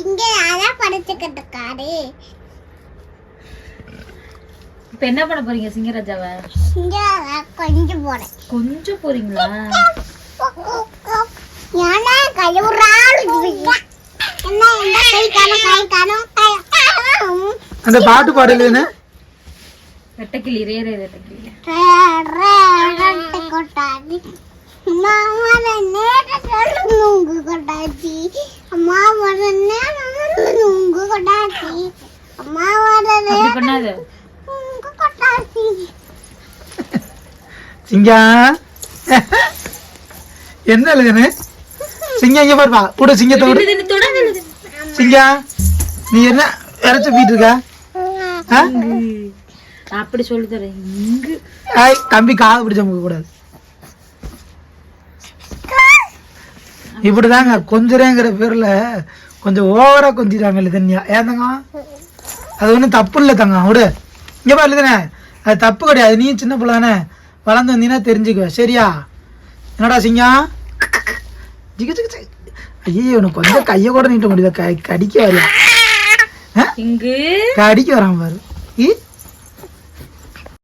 இங்க அதான் படுத்துக்கிட்டு இருக்காரு இப்ப என்ன பண்ண போறீங்க சிங்கராஜாவை? அதான் கொஞ்சம் போறேன். கொஞ்சம் போறீங்களா? ஏன்னா கழுவுறாள் என்ன என்ன கை காணும் கை காணும் அந்த பாட்டு பாடலுன்னு ரெட்டைக்கிளி ரேரே ரெட்டைக்கிளி சிங்கா என்ன எழுதுன்னு சிங்கம் இங்க பாருப்பா கூட சிங்கத்தை விடு. சிங்கா நீ என்ன இறைச்சி போயிட்டு இருக்க அப்படி சொல்லி தரேன் இங்கு ஆய் கம்பி காது பிடிச்ச முக்க கூடாது இப்படிதாங்க கொஞ்சரேங்கிற பேர்ல கொஞ்சம் ஓவரா கொஞ்சிட்டாங்க தண்ணியா ஏன் தங்கம் அது ஒன்றும் தப்பு இல்லை தங்கம் விடு. இங்க பாரு தானே அது தப்பு கிடையாது. நீ சின்ன பிள்ளை தானே வளர்ந்து வந்தீங்கன்னா தெரிஞ்சுக்குவ. சரியா? என்னடா சிங்கம் ஜிகு ஜிகு ஜிகு. ஐயோ உனக்கு கொஞ்சம் கையை கூட நீட்ட முடியல. க கடிக்க வரையா கடிக்க வரான் பாரு. ஈ?